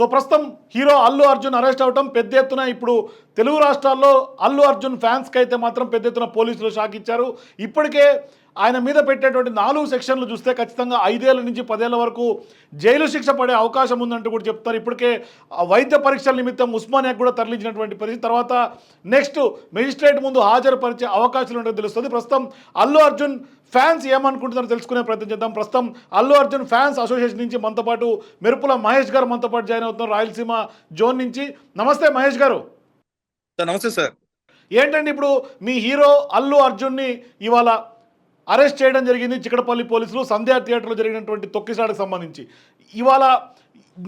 So ప్రస్తుతం hero Allu Arjun arrest అవటం పెద్ద ఎత్తున ఇప్పుడు తెలుగు రాష్ట్రాల్లో అల్లు అర్జున్ ఫ్యాన్స్కి అయితే మాత్రం పెద్ద ఎత్తున పోలీసులు షాక్ ఇచ్చారు. ఇప్పటికే ఆయన మీద పెట్టేటువంటి నాలుగు సెక్షన్లు చూస్తే ఖచ్చితంగా ఐదేళ్ళ నుంచి పదేళ్ళ వరకు జైలు శిక్ష పడే అవకాశం ఉందంటూ కూడా చెప్తారు. ఇప్పటికే వైద్య పరీక్షల నిమిత్తం ఉస్మానియాకు కూడా తరలించినటువంటి పరిస్థితి. తర్వాత నెక్స్ట్ మెజిస్ట్రేట్ ముందు హాజరుపరిచే అవకాశాలు ఉంటే తెలుస్తుంది. ప్రస్తుతం అల్లు అర్జున్ ఫ్యాన్స్ ఏమనుకుంటున్నారో తెలుసుకునే ప్రయత్నం చేద్దాం. ప్రస్తుతం అల్లు అర్జున్ ఫ్యాన్స్ అసోసియేషన్ నుంచి మనతో పాటు మెరుపుల మహేష్ గారు మనతో పాటు జాయిన్ అవుతున్నారు రాయలసీమ జోన్ నుంచి. నమస్తే మహేష్ గారు. నమస్తే సార్. ఏంటండి ఇప్పుడు మీ హీరో అల్లు అర్జున్ని ఇవాళ అరెస్ట్ చేయడం జరిగింది చిక్కడపల్లి పోలీసులు సంధ్యా థియేటర్లో జరిగినటువంటి తొక్కిసాడకు సంబంధించి. ఇవాళ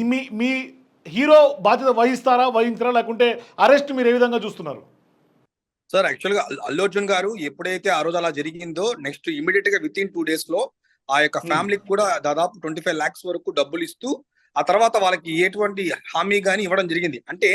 మీ మీ హీరో బాధ్యత వహిస్తారా వహించరా లేకుంటే అరెస్ట్ మీరు ఏ విధంగా చూస్తున్నారు? సార్ యాక్చువల్గా అల్- అల్లు అర్జున్ గారు ఎప్పుడైతే ఆ రోజు అలా జరిగిందో నెక్స్ట్ ఇమీడియట్గా విత్ ఇన్ టూ డేస్లో ఆ యొక్క. ఫ్యామిలీకి కూడా దాదాపు ట్వంటీ ఫైవ్ లాక్స్ వరకు డబ్బులు ఇస్తూ ఆ తర్వాత వాళ్ళకి ఎటువంటి హామీ గానీ ఇవ్వడం జరిగింది. అంటే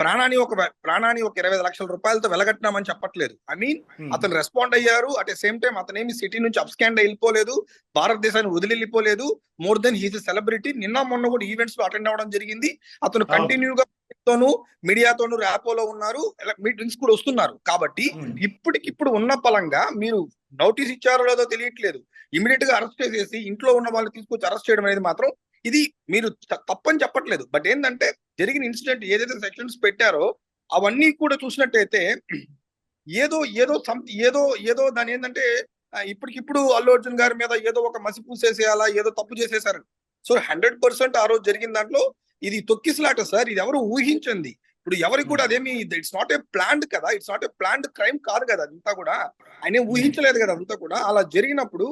ప్రాణాన్ని ఒక ప్రాణాన్ని ఒక ఇరవై లక్షల రూపాయలతో వెలగట్టినామని చెప్పట్లేదు. I mean. అతను రెస్పాండ్ అయ్యారు. అట్ సేమ్ టైం అతనేమి సిటీ నుంచి అప్స్కాండ్ వెళ్ళిపోలేదు. భారతదేశాన్ని వదిలి వెళ్ళిపోలేదు. మోర్ దెన్ హీస్ సెలబ్రిటీ నిన్న మొన్న కూడా ఈవెంట్స్లో అటెండ్ అవ్వడం జరిగింది. అతను. కంటిన్యూగా తోను మీడియాతోను ర్యాపోలో ఉన్నారు. మీటింగ్స్ కూడా వస్తున్నారు. కాబట్టి ఇప్పటికిప్పుడు ఉన్న పలంగా మీరు నోటీస్ ఇచ్చారో లేదో తెలియట్లేదు. ఇమీడియట్గా అరెస్ట్ చేసేసి ఇంట్లో ఉన్న వాళ్ళని తీసుకొచ్చి అరెస్ట్ చేయడం అనేది మాత్రం ఇది మీరు తప్పని చెప్పట్లేదు. బట్ ఏంటంటే జరిగిన ఇన్సిడెంట్ ఏదైతే సెక్షన్స్ పెట్టారో అవన్నీ కూడా చూసినట్టయితే ఏదో ఏదో some- ఏదో ఏదో దాని ఏంటంటే ఇప్పటికిప్పుడు అల్లు అర్జున్ గారి మీద ఏదో ఒక మసి పూసేసేయాలా ఏదో తప్పు చేసేసారు సో హండ్రెడ్ పర్సెంట్ ఆ రోజు జరిగిన దాంట్లో ఇది తొక్కిసలాట సార్ ఇది ఎవరు ఊహించింది. ఇప్పుడు ఎవరికి కూడా అదేమి ఇట్స్ నాట్ ఏ ప్లాండ్ కదా it's not a planned crime కాదు కదా అదంతా కూడా. ఆయన ఊహించలేదు కదా అంతా కూడా. అలా జరిగినప్పుడు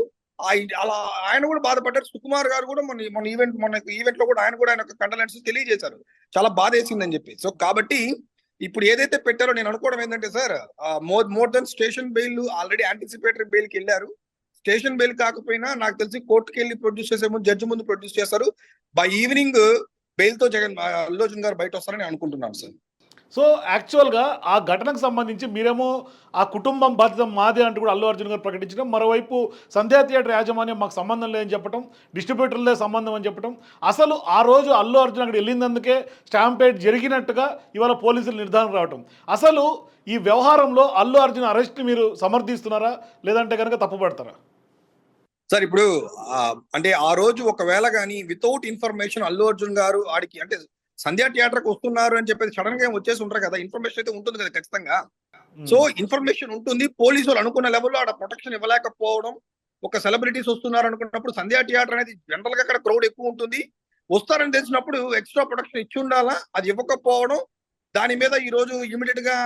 అలా ఆయన కూడా బాధపడ్డారు. సుకుమార్ గారు కూడా మొన్న మొన్న ఈవెంట్ మొన్న ఈవెంట్లో కూడా ఆయన కూడా ఆయన కండలెన్స్ తెలియజేశారు. చాలా బాధ వేసిందని చెప్పి. సో కాబట్టి ఇప్పుడు ఏదైతే పెట్టారో నేను అనుకోవడం ఏంటంటే sir more more than station bail already anticipatory బెయిల్కి వెళ్ళారు. స్టేషన్ బెయిల్ కాకపోయినా నాకు తెలిసి కోర్టుకి వెళ్ళి ప్రొడ్యూస్ చేసే ముందు జడ్జి ముందు ప్రొడ్యూస్ చేస్తారు. బై ఈవినింగ్ బెయిల్తో జగన్ ఆ, అల్లు గారు బయట వస్తారని నేను అనుకుంటున్నాను సార్. సో యాక్చువల్గా ఆ ఘటనకు సంబంధించి మీరేమో ఆ కుటుంబం బాధ్యత మాదే అంటూ కూడా అల్లు అర్జున్ గారు ప్రకటించడం మరోవైపు సంధ్యా థియేటర్ యాజమాన్యం మాకు సంబంధం లేదని చెప్పడం డిస్ట్రిబ్యూటర్లే సంబంధం అని చెప్పడం అసలు ఆ రోజు అల్లు అర్జున్ అక్కడ వెళ్ళినందుకే స్టాంపేట్ జరిగినట్టుగా ఇవాళ పోలీసులు నిర్ధారణ రావటం. అసలు ఈ వ్యవహారంలో అల్లు అర్జున్ అరెస్ట్ మీరు సమర్థిస్తున్నారా? లేదంటే కనుక తప్పుపడతారా సార్ ఇప్పుడు అంటే ఆ రోజు ఒకవేళ కానీ వితౌట్ ఇన్ఫర్మేషన్ అల్లు అర్జున్ గారు ఆడికి అంటే సంధ్యా థియేటర్కి వస్తున్నారు అని చెప్పేసి సడన్గా వచ్చేసి ఉంటారు కదా ఇన్ఫర్మేషన్ అయితే ఉంటుంది కదా ఖచ్చితంగా. సో ఇన్ఫర్మేషన్ ఉంటుంది పోలీసులు అనుకున్న లెవెల్లో ఆడ ప్రొటెక్షన్ ఇవ్వలేకపోవడం ఒక సెలబ్రిటీస్ వస్తున్నారు అనుకున్నప్పుడు సంధ్యా థియేటర్ అనేది జనరల్గా అక్కడ క్రౌడ్ ఎక్కువ ఉంటుంది. వస్తారని తెలిసినప్పుడు ఎక్స్ట్రా ప్రొటెక్షన్ ఇచ్చి ఉండాలా? అది ఇవ్వకపోవడం దాని మీద ఈ రోజు ఇమీడియట్గా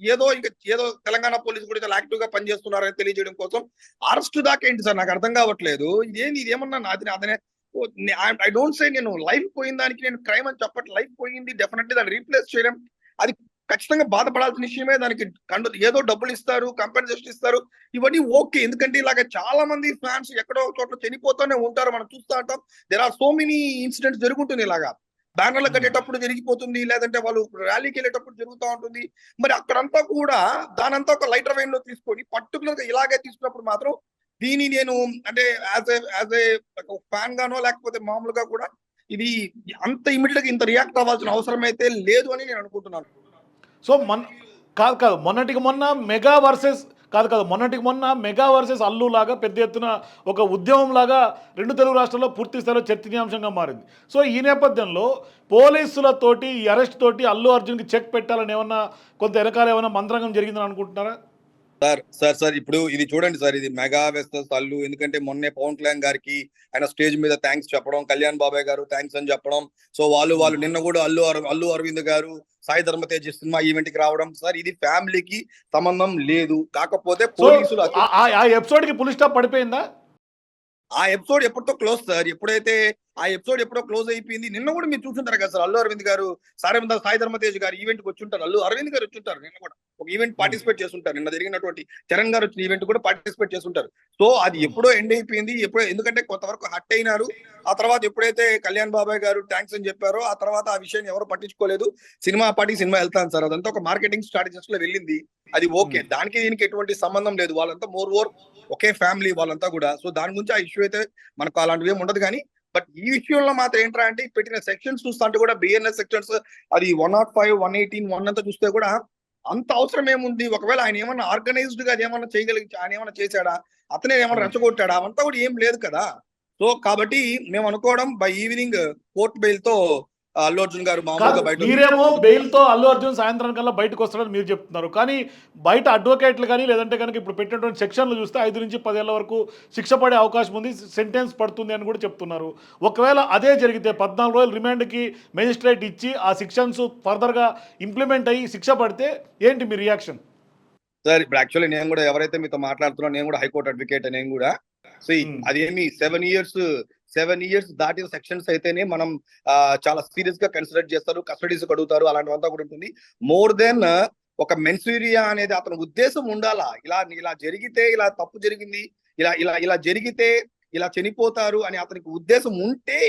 ఏదో ఇంకా ఏదో తెలంగాణ పోలీసు కూడా చాలా యాక్టివ్గా పనిచేస్తున్నారని తెలియజేయడం కోసం అరెస్ట్ దాకా ఏంటి సార్? నాకు అర్థం కావట్లేదు. ఇదేంది? ఇదేమన్నా నాది అదనే ఐ డోంట్ సే నేను లైఫ్ పోయిన దానికి నేను క్రైమ్ అని చెప్పట్లేదు లైఫ్ పోయింది డెఫినెట్లీ దాన్ని రీప్లేస్ చేయడం అది ఖచ్చితంగా బాధపడాల్సిన విషయమే దానికి కండు ఏదో డబ్బులు ఇస్తారు కంపెన్సేషన్ ఇస్తారు. ఇవన్నీ ఓకే ఎందుకంటే ఇలాగ చాలా మంది ఫ్యాన్స్ ఎక్కడో చోట్ల చనిపోతూనే ఉంటారు. మనం చూస్తూ ఉంటాం. There are so many incidents జరుగుతుంది ఇలాగా. బ్యానర్లు కట్టేటప్పుడు జరిగిపోతుంది లేదంటే వాళ్ళు ర్యాలీకి వెళ్ళేటప్పుడు జరుగుతూ ఉంటుంది. మరి అక్కడంతా కూడా దానంతా ఒక లైటర్ వెయిన్లో తీసుకొని పర్టికులర్గా ఇలాగే తీసుకున్నప్పుడు మాత్రం దీని నేను అంటే as a as a fan గానో లేకపోతే మామూలుగా కూడా ఇది అంత ఇమీడియట్గా ఇంత రియాక్ట్ అవ్వాల్సిన అవసరం అయితే లేదు అని నేను అనుకుంటున్నాను. సో మొన్న కాదు కాదు. మొన్నటికి మొన్న మెగా వర్సెస్ కాదు కాదు. మొన్నటికి మొన్న మెగా వర్సెస్ అల్లు లాగా పెద్ద ఎత్తున ఒక ఉద్యమం లాగా రెండు తెలుగు రాష్ట్రాల్లో పూర్తి స్థాయిలో చర్చనీయాంశంగా మారింది. సో ఈ నేపథ్యంలో పోలీసులతోటి ఈ అరెస్ట్ తోటి అల్లు అర్జున్కి చెక్ పెట్టాలని ఏమన్నా కొంత వెనకాల ఏమైనా మంత్రంగం జరిగిందని అనుకుంటున్నారా? సార్ సార్ సార్ ఇప్పుడు ఇది చూడండి సార్ ఇది మెగా వెస్టర్స్ అల్లు ఎందుకంటే మొన్నే పవన్ కళ్యాణ్ గారికి ఆయన స్టేజ్ మీద థ్యాంక్స్ చెప్పడం కళ్యాణ్ బాబాయ్ గారు థ్యాంక్స్ అని చెప్పడం. సో వాళ్ళు వాళ్ళు నిన్న కూడా అల్లు అల్లు అరవింద్ గారు సాయి ధర్మతేజ్ సినిమా ఈవెంట్కి రావడం. సార్ ఇది ఫ్యామిలీకి సంబంధం లేదు. కాకపోతే పోలీసులు ఆ- ఆ- ఆ ఎపిసోడ్కి పులి స్టాప్ పడిపోయిందా? ఆ ఎపిసోడ్ ఎప్పటితో క్లోజ్ సార్ ఎప్పుడైతే ఆ ఎపిసోడ్ ఎప్పుడో క్లోజ్ అయిపోయింది. నిన్న కూడా మీరు చూసుంటారు కదా సార్ అల్లు అరవింద్ గారు సారేమంద సాయి ధర్మతేజ్ గారు ఈవెంట్కి వచ్చి ఉంటారు అల్లు అరవింద్ గారు వచ్చి ఉంటారు నిన్న కూడా. ఒక ఈవెంట్ పార్టిసిపేట్ చేస్తుంటారు. నిన్న జరిగినటువంటి చరణ్ గారు వచ్చిన ఈవెంట్ కూడా పార్టిసిపేట్ చేస్తుంటారు. సో అది ఎప్పుడో ఎండ్ అయిపోయింది. ఎప్పుడో ఎందుకంటే కొంతవరకు హట్ అయినారు. ఆ తర్వాత ఎప్పుడైతే కళ్యాణ్ బాబాయ్ గారు థ్యాంక్స్ అని చెప్పారో ఆ తర్వాత ఆ విషయాన్ని ఎవరు పట్టించుకోలేదు. సినిమా పార్టీ సినిమా వెళ్తాను సార్. అదంతా ఒక మార్కెటింగ్ స్ట్రాటజీస్లో వెళ్ళింది. అది ఓకే. దానికి దీనికి ఎటువంటి సంబంధం లేదు. వాళ్ళంతా మోర్ ఓవర్ ఒకే ఫ్యామిలీ వాళ్ళంతా కూడా. సో దాని గురించి ఆ ఇష్యూ అయితే మనకు అలాంటివి ఏమి ఉండదు కానీ బట్ ఈ విషయంలో మాత్రం ఏంట్రా అంటే ఈ పెట్టిన సెక్షన్స్ చూస్తా అంటే కూడా బిఎన్ఎస్ సెక్షన్స్ అది one nought five one eighteen one అంతా చూస్తే కూడా అంత అవసరం ఏముంది? ఒకవేళ ఆయన ఏమన్నా ఆర్గనైజ్డ్గా ఏమన్నా చేయగలిగి ఆయన ఏమన్నా చేశాడా? అతనే ఏమన్నా రెచ్చగొట్టాడా? అవంతా కూడా ఏం లేదు కదా. సో కాబట్టి మేము అనుకోవడం బై ఈవినింగ్ కోర్ట్ బెయిల్తో అల్లు అర్జున్ గారు మామూలుగా కాదు, బయట మీరేమో బెయిల్తో అల్లు అర్జున్ సాయంత్రం కల్లా బయటకు వస్తాడని మీరు చెప్తున్నారు. కానీ బయట అడ్వకేట్లు కానీ లేదంటే కనుక ఇప్పుడు పెట్టినటువంటి సెక్షన్లు చూస్తే ఐదు నుంచి పదేళ్ళ వరకు శిక్ష పడే అవకాశం ఉంది సెంటెన్స్ పడుతుంది అని కూడా చెప్తున్నారు. ఒకవేళ అదే జరిగితే పద్నాలుగు రోజులు రిమాండ్కి మెజిస్ట్రేట్ ఇచ్చి ఆ శిక్షన్స్ ఫర్దర్గా ఇంప్లిమెంట్ అయ్యి శిక్ష పడితే ఏంటి మీ రియాక్షన్? సార్ ఇప్పుడు యాక్చువల్లీ నేను కూడా ఎవరైతే మీతో మాట్లాడుతున్నా నేను కూడా హైకోర్టు అడ్వకేట్ నేను కూడా. సో. అదేమి సెవెన్ ఇయర్స్ సెవెన్ ఇయర్స్ దాటిన సెక్షన్స్ అయితేనే మనం చాలా సీరియస్గా కన్సిడర్ చేస్తారు కస్టడీస్ అడుగుతారు అలాంటివంతా కూడా ఉంటుంది. మోర్ దెన్ ఒక మెన్సూరియా అనేది అతని ఉద్దేశం ఉండాలా? ఇలా ఇలా జరిగితే ఇలా తప్పు జరిగింది ఇలా ఇలా ఇలా జరిగితే ఇలా చనిపోతారు అని అతనికి ఉద్దేశం ఉంటే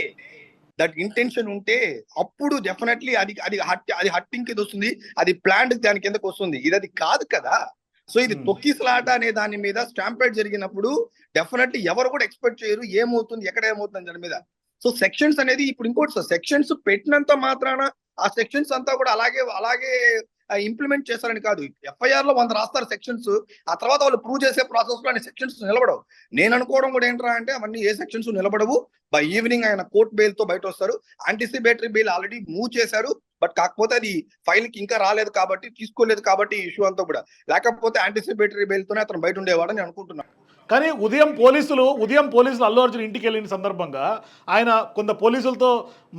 దట్ ఇంటెన్షన్ ఉంటే అప్పుడు డెఫినెట్లీ అది అది హట్ అది హట్టింగ్ కింద వస్తుంది అది ప్లాంట్ దాని కిందకి వస్తుంది. ఇది అది కాదు కదా? సో ఇది. తొక్కిసలాట అనే దాని మీద స్టాంపేడ్ జరిగినప్పుడు డెఫినెట్లీ ఎవరు కూడా ఎక్స్పెక్ట్ చేయరు ఏమవుతుంది ఎక్కడ ఏమవుతుంది దాని మీద. సో సెక్షన్స్ అనేది ఇప్పుడు ఇంకోటి సార్ సెక్షన్స్ పెట్టినంత మాత్రాన ఆ సెక్షన్స్ అంతా కూడా అలాగే అలాగే ఇంప్లిమెంట్ చేస్తారని కాదు. ఎఫ్ఐఆర్లో వంద రాస్తారు సెక్షన్స్ ఆ తర్వాత వాళ్ళు ప్రూవ్ చేసే ప్రాసెస్లో సెక్షన్స్ నిలబడవు. నేను అనుకోవడం కూడా ఏంట్రా అంటే అవన్నీ ఏ సెక్షన్స్ నిలబడవు. బై ఈవినింగ్ ఆయన కోర్ట్ బెయిల్తో బయట వస్తారు యాంటిసిపేటరీ బెయిల్ ఆల్రెడీ మూవ్ చేశారు. బట్ కాకపోతే అది ఫైల్కి ఇంకా రాలేదు కాబట్టి తీసుకోలేదు కాబట్టి ఇష్యూ అంతా కూడా. లేకపోతే యాంటిసిపేటరీ బెయిల్తోనే అతను బయట ఉండేవాడని అనుకుంటున్నాను. కానీ ఉదయం పోలీసులు ఉదయం పోలీసులు అల్లు అర్జున్ ఇంటికి వెళ్ళిన సందర్భంగా ఆయన కొంత పోలీసులతో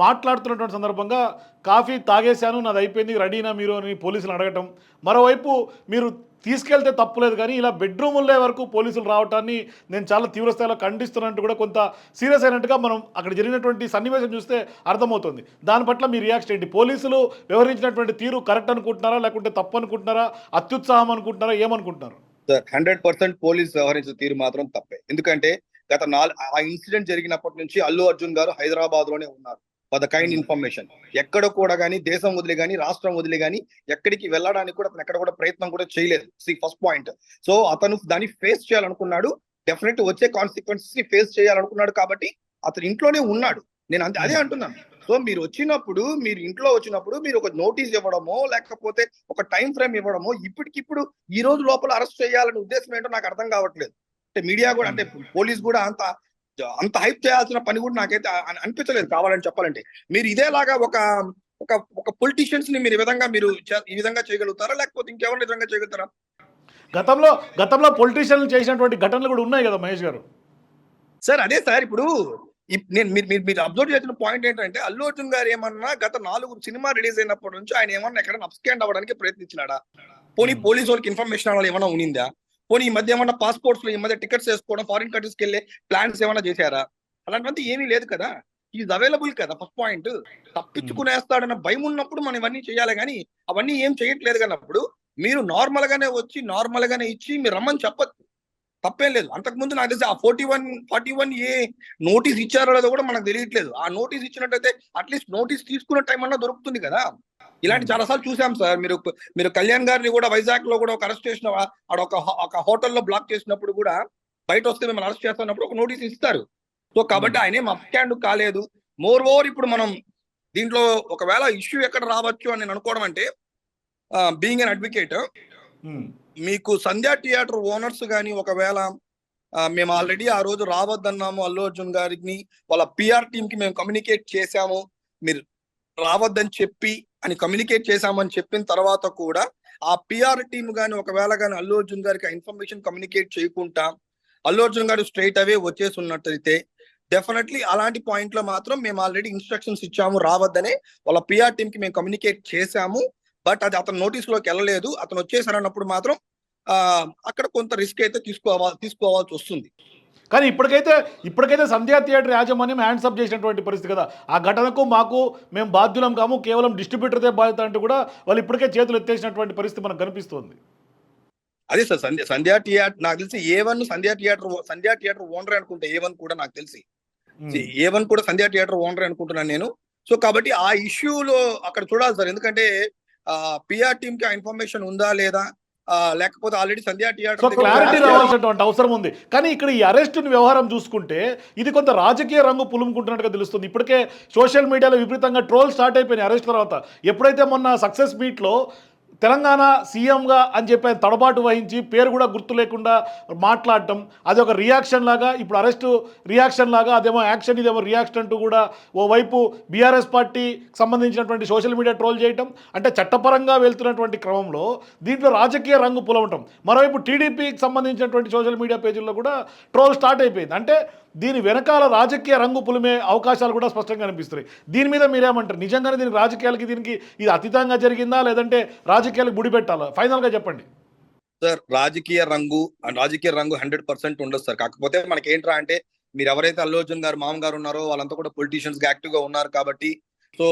మాట్లాడుతున్నటువంటి సందర్భంగా కాఫీ తాగేశాను నాది అయిపోయింది రెడీనా మీరు? అని పోలీసులు అడగటం. మరోవైపు మీరు తీసుకెళ్తే తప్పులేదు కానీ ఇలా బెడ్రూముల్లో వరకు పోలీసులు రావటాన్ని నేను చాలా తీవ్రస్థాయిలో ఖండిస్తున్నట్టు కూడా కొంత సీరియస్ అయినట్టుగా మనం అక్కడ జరిగినటువంటి సన్నివేశం చూస్తే అర్థమవుతుంది. దాని పట్ల మీ రియాక్షన్ ఏంటి? పోలీసులు వ్యవహరించినటువంటి తీరు కరెక్ట్ అనుకుంటున్నారా? లేకుంటే తప్పు అనుకుంటున్నారా? అత్యుత్సాహం అనుకుంటున్నారా? ఏమనుకుంటున్నారు? హండ్రెడ్ పర్సెంట్ పోలీస్ వ్యవహరించిన తీరు మాత్రం తప్పే. ఎందుకంటే గత నాలుగు ఆ ఇన్సిడెంట్ జరిగినప్పటి నుంచి అల్లు అర్జున్ గారు హైదరాబాద్లోనే ఉన్నారు. For the kind information. ఎక్కడ కూడా కానీ దేశం వదిలి కానీ రాష్ట్రం వదిలి కానీ ఎక్కడికి వెళ్ళడానికి కూడా అతను ఎక్కడ కూడా ప్రయత్నం కూడా చేయలేదు. సి ఫస్ట్ పాయింట్ సో అతను దాన్ని ఫేస్ చేయాలనుకున్నాడు. డెఫినెట్ వచ్చే కాన్సిక్వెన్సెస్ని ఫేస్ చేయాలనుకున్నాడు కాబట్టి అతను ఇంట్లోనే ఉన్నాడు. నేను అంతే అదే అంటున్నాను సో మీరు వచ్చినప్పుడు మీరు ఇంట్లో వచ్చినప్పుడు మీరు ఒక నోటీస్ ఇవ్వడమో లేకపోతే ఒక టైం ఫ్రేమ్ ఇవ్వడమో ఇప్పటికిప్పుడు ఈ రోజు లోపల అరెస్ట్ చేయాలనే ఉద్దేశం ఏంటో నాకు అర్థం కావట్లేదు. అంటే మీడియా కూడా అంటే పోలీస్ కూడా అంత అంత హైప్ చేయాల్సిన పని కూడా నాకైతే అనిపించలేదు కావాలని చెప్పాలంటే. మీరు ఇదేలాగా ఒక ఒక ఒక పొలిటీషియన్స్ని మీరు ఈ విధంగా మీరు ఈ విధంగా చేయగలుగుతారా? లేకపోతే ఇంకెవరిని విధంగా చేయగలుగుతారా? గతంలో గతంలో పొలిటీషియన్లు చేసినటువంటి ఘటనలు కూడా ఉన్నాయి కదా మహేష్ గారు? సార్ అదే సార్ ఇప్పుడు ఇప్- నేను మీరు మీరు మీరు అబ్జర్వ్ చేసిన పాయింట్ ఏంటంటే అల్లు అర్జున్ గారు ఏమన్నా గత నాలుగు సినిమా రిలీజ్ అయినప్పటి నుంచి ఆయన ఏమన్నా ఎక్కడ అప్స్కాండ్ అవ్వడానికి ప్రయత్నించినాడా? పోనీ పోలీస్ వాళ్ళకి ఇన్ఫర్మేషన్ అవ్వాలి ఏమైనా ఉనిందా? పోనీ ఈ మధ్య ఏమన్నా పాస్పోర్ట్స్లో ఈ మధ్య టికెట్స్ వేసుకోవడం ఫారిన్ కంట్రీస్కి వెళ్ళే ప్లాన్స్ ఏమైనా చేశారా? అలాంటివంతా ఏమీ లేదు కదా. ఈజ్ అవైలబుల్ కదా ఫస్ట్ పాయింట్ తప్పించుకునేస్తాడన్న భయం ఉన్నప్పుడు మనం ఇవన్నీ చేయాలి కానీ అవన్నీ ఏం చేయట్లేదు కన్నప్పుడు మీరు నార్మల్ గానే వచ్చి నార్మల్ గానే ఇచ్చి మీరు రమ్మని చెప్పచ్చు తప్పేం లేదు. అంతకు ముందు నాకు తెలిసి ఆ forty one forty one A notice ఇచ్చారో లేదో కూడా మనకు తెలియట్లేదు. ఆ నోటీస్ ఇచ్చినట్టయితే అట్లీస్ట్ నోటీస్ తీసుకున్న టైం అన్నా దొరుకుతుంది కదా. ఇలాంటి చాలా సార్లు చూసాం సార్. మీరు మీరు కళ్యాణ్ గారిని కూడా వైజాగ్లో కూడా ఒక అరెస్ట్ చేసిన ఆడ ఒక ఒక హోటల్లో బ్లాక్ చేసినప్పుడు కూడా బయట వస్తే మిమ్మల్ని అరెస్ట్ చేస్తున్నప్పుడు ఒక నోటీస్ ఇస్తారు. సో కాబట్టి ఆయన ఏం అప్స్టాండ్ కాలేదు. మోర్ ఓవర్ ఇప్పుడు మనం దీంట్లో ఒకవేళ ఇష్యూ ఎక్కడ రావచ్చు అని నేను అనుకోవడం అంటే బీయింగ్ అన్ అడ్వకేట్. మీకు సంధ్యా థియేటర్ ఓనర్స్ కానీ ఒకవేళ మేము ఆల్రెడీ ఆ రోజు రావద్దన్నాము అల్లు అర్జున్ గారికి వాళ్ళ పిఆర్ టీమ్కి మేము కమ్యూనికేట్ చేశాము. మీరు రావద్దని చెప్పి అని కమ్యూనికేట్ చేశామని చెప్పిన తర్వాత కూడా ఆ పిఆర్ టీమ్ గాని ఒకవేళ కానీ అల్లు అర్జున్ గారికి ఆ ఇన్ఫర్మేషన్ కమ్యూనికేట్ చేయకుండా అల్లు అర్జున్ గారు స్ట్రైట్ అవే వచ్చేసి ఉన్నట్టయితే డెఫినెట్లీ అలాంటి పాయింట్లో మాత్రం మేము ఆల్రెడీ ఇన్స్ట్రక్షన్స్ ఇచ్చాము రావద్దనే వాళ్ళ పిఆర్ టీమ్కి మేము కమ్యూనికేట్ చేశాము. బట్ అది అతను నోటీస్లోకి వెళ్ళలేదు. అతను వచ్చేసారన్నప్పుడు మాత్రం అక్కడ కొంత రిస్క్ అయితే తీసుకోవాలి తీసుకోవాల్సి వస్తుంది. కానీ ఇప్పటికైతే ఇప్పటికైతే సంధ్యా థియేటర్ యాజమాన్యం హ్యాండ్స్ అప్ చేసినటువంటి పరిస్థితి కదా. ఆ ఘటనకు మాకు మేము బాధ్యులం కాము కేవలం డిస్ట్రిబ్యూటర్దే బాధ్యత అంటే కూడా వాళ్ళు ఇప్పటికే చేతులు ఎత్తేసినటువంటి పరిస్థితి మనకు కనిపిస్తుంది. అదే సార్ సంధ్య సంధ్యా థియేటర్ నాకు తెలిసి A one Sandhya theatre Sandhya theatre owner అనుకుంటా ఏ వన్ కూడా నాకు తెలిసి. ఏ వన్ కూడా సంధ్యా థియేటర్ ఓనర్ అనుకుంటున్నాను నేను. సో కాబట్టి ఆ ఇష్యూలో అక్కడ చూడాలి సార్ ఎందుకంటే పిఆర్ టీమ్కి ఆ ఇన్ఫర్మేషన్ ఉందా లేదా? లేకపోతే ఆల్రెడీ సంధ్యా థియేటర్ క్లారిటీ రావాల్సినటువంటి అవసరం ఉంది. కానీ ఇక్కడ ఈ అరెస్ట్ వ్యవహారం చూసుకుంటే ఇది కొంత రాజకీయ రంగు పులుముకుంటున్నట్టుగా తెలుస్తుంది. ఇప్పటికే సోషల్ మీడియాలో విపరీతంగా ట్రోల్ స్టార్ట్ అయిపోయినాయి అరెస్ట్ తర్వాత. ఎప్పుడైతే మొన్న సక్సెస్ మీట్లో తెలంగాణ సీఎంగా అని చెప్పి ఆయన తడబాటు వహించి పేరు కూడా గుర్తు లేకుండా మాట్లాడటం అది ఒక రియాక్షన్ లాగా ఇప్పుడు అరెస్టు రియాక్షన్ లాగా అదేమో యాక్షన్ ఇదేమో రియాక్షన్ అంటూ కూడా ఓవైపు బీఆర్ఎస్ పార్టీ సంబంధించినటువంటి సోషల్ మీడియా ట్రోల్ చేయటం అంటే చట్టపరంగా వెళ్తున్నటువంటి క్రమంలో దీంట్లో రాజకీయ రంగు పులవటం. మరోవైపు టీడీపీకి సంబంధించినటువంటి సోషల్ మీడియా పేజీల్లో కూడా ట్రోల్ స్టార్ట్ అయిపోయింది. అంటే దీని వెనకాల రాజకీయ రంగు పులిమే అవకాశాలు కూడా స్పష్టంగా కనిపిస్తున్నాయి. దీని మీద మీరేమంటారు? నిజంగానే దీనికి రాజకీయాలకి దీనికి ఇది అతీతంగా జరిగిందా? లేదంటే రాజకీయాలకు ముడి పెట్టాలా? ఫైనల్గా చెప్పండి. సార్ రాజకీయ రంగు రాజకీయ రంగు హండ్రెడ్ పర్సెంట్ ఉండదు సార్. కాకపోతే మనకి ఏంట్రా అంటే మీరు ఎవరైతే అల్లు అర్జున్ గారు మామ గారు ఉన్నారో వాళ్ళంతా కూడా పొలిటీషియన్స్గా యాక్టివ్గా ఉన్నారు కాబట్టి సో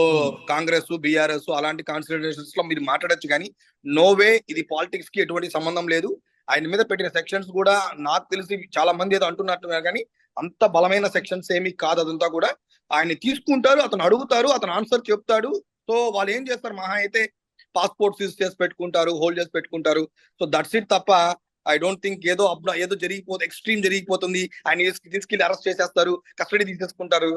కాంగ్రెస్ బీఆర్ఎస్ అలాంటి కాన్సిడరేషన్స్లో మీరు మాట్లాడొచ్చు కానీ నో వే ఇది పాలిటిక్స్కి ఎటువంటి సంబంధం లేదు. ఆయన మీద పెట్టిన సెక్షన్స్ కూడా నాకు తెలిసి చాలా మంది ఏదో అంటున్నట్టున్నారు కానీ అంత బలమైన సెక్షన్స్ ఏమీ కాదు అదంతా కూడా ఆయన తీసుకుంటారు అతను అడుగుతారు అతను ఆన్సర్ చెప్తాడు. సో వాళ్ళు ఏం చేస్తారు? మహా అయితే పాస్పోర్ట్ సీజ్ చేసి పెట్టుకుంటారు హోల్డ్ చేసి పెట్టుకుంటారు. సో దట్స్ ఇట్ తప్ప ఐ డోంట్ థింక్ ఏదో అబ్ ఏదో జరిగిపోతుంది ఎక్స్ట్రీమ్ జరిగిపోతుంది. ఆయన తీసుకెళ్ళి అరెస్ట్ చేసేస్తారు కస్టడీ తీసేసుకుంటారు.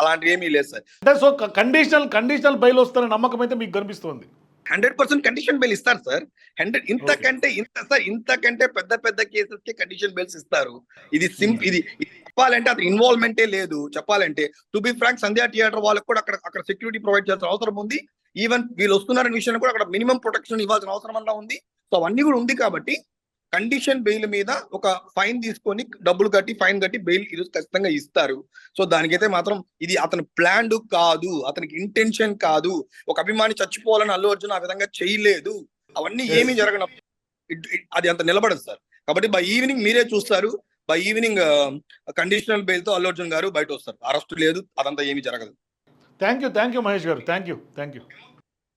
అలాంటివి ఏమీ లేదు సార్ అంటే సో కండిషనల్ కండిషనల్ బయలు వస్తున్న నమ్మకం అయితే మీకు కనిపిస్తుంది. హండ్రెడ్ పర్సెంట్ కండిషన్ బెయిల్ ఇస్తారు సార్ హండ్రెడ్ ఇంతకంటే ఇంత సార్ ఇంతకంటే పెద్ద పెద్ద కేసెస్కి కండిషన్ బెయిల్స్ ఇస్తారు. ఇది సింప్ ఇది ఇది చెప్పాలంటే అది ఇన్వాల్వ్మెంటే లేదు. చెప్పాలంటే to be frank Sandhya theatre వాళ్ళకి కూడా అక్కడ అక్కడ సెక్యూరిటీ ప్రొవైడ్ చేయాల్సిన అవసరం ఉంది. ఈవెన్ వీళ్ళు వస్తున్నారనే విషయాన్ని కూడా అక్కడ మినిమం ప్రొటెక్షన్ ఇవ్వాల్సిన అవసరం అన్నా ఉంది. సో అవన్నీ కూడా ఉంది కాబట్టి కండిషన్ బెయిల్ మీద ఒక ఫైన్ తీసుకొని డబ్బులు కట్టి ఫైన్ కట్టి బెయిల్ ఈరోజు ఖచ్చితంగా ఇస్తారు. సో దానికైతే మాత్రం ఇది అతని ప్లాన్ కాదు అతనికి ఇంటెన్షన్ కాదు. ఒక అభిమాని చచ్చిపోవాలని అల్లు అర్జున్ ఆ విధంగా చేయలేదు. అవన్నీ. ఏమీ ఇట్- అది అంత నిలబడదు సార్. కాబట్టి బై ఈవినింగ్ మీరే చూస్తారు. బై ఈవినింగ్ కండిషనల్ బెయిల్తో అల్లు అర్జున్ గారు బయట వస్తారు అరెస్ట్ లేదు అదంతా ఏమీ జరగదు. Thank you thank you Mahesh garu. Thank you thank you.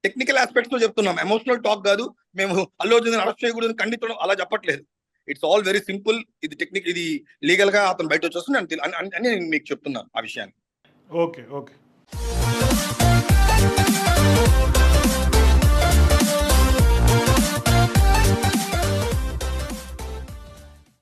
Technical ఆస్పెక్ట్స్లో చెప్తున్నాం. ఎమోషనల్ టాక్ కాదు. మేము అల్లు అర్జున్ అరెస్ట్ చేయకూడదు ఖండించడం అలా చెప్పట్లేదు. ఇట్స్ ఆల్ వెరీ సింపుల్ ఇది టెక్నిక్ ఇది లీగల్గా అతను బయట వచ్చేస్తుంది. అని నేను మీకు చెప్తున్నాను ఆ విషయాన్ని. Okay okay.